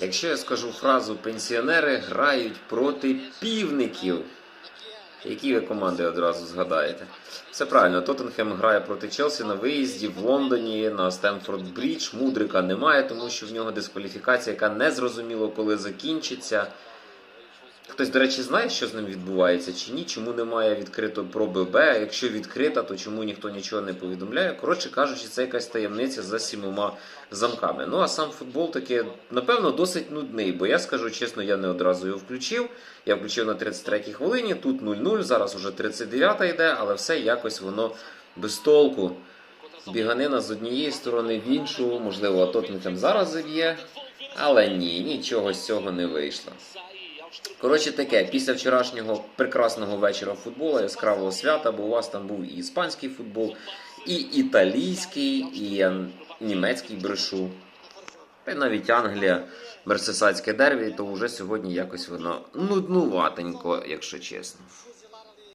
Якщо я скажу фразу пенсіонери грають проти півників. Які ви команди одразу згадаєте? Все правильно, Тоттенхем грає проти Челсі на виїзді в Лондоні на Стемфорд Брідж. Мудрика немає, тому що в нього дискваліфікація, яка не зрозуміло коли закінчиться. Хтось, до речі, знає, що з ним відбувається чи ні? Чому немає відкрито про ББ? Якщо відкрита, то чому ніхто нічого не повідомляє? Коротше кажучи, це якась таємниця за сімома замками. Ну а сам футбол таки, напевно, досить нудний, бо я скажу чесно, я не одразу його включив. Я включив на 33-й хвилині, тут 0-0, зараз уже 39-та йде, але все якось воно без толку. Біганина з однієї сторони в іншу, можливо, Тоттенхем зараз заб'є, але ні, нічого з цього не вийшло. Коротше таке, після вчорашнього прекрасного вечора футболу, яскравого свята, бо у вас там був і іспанський футбол, і італійський, і німецький брешу, та й навіть Англія, мерсесадське дерві, то вже сьогодні якось воно нуднуватенько, якщо чесно.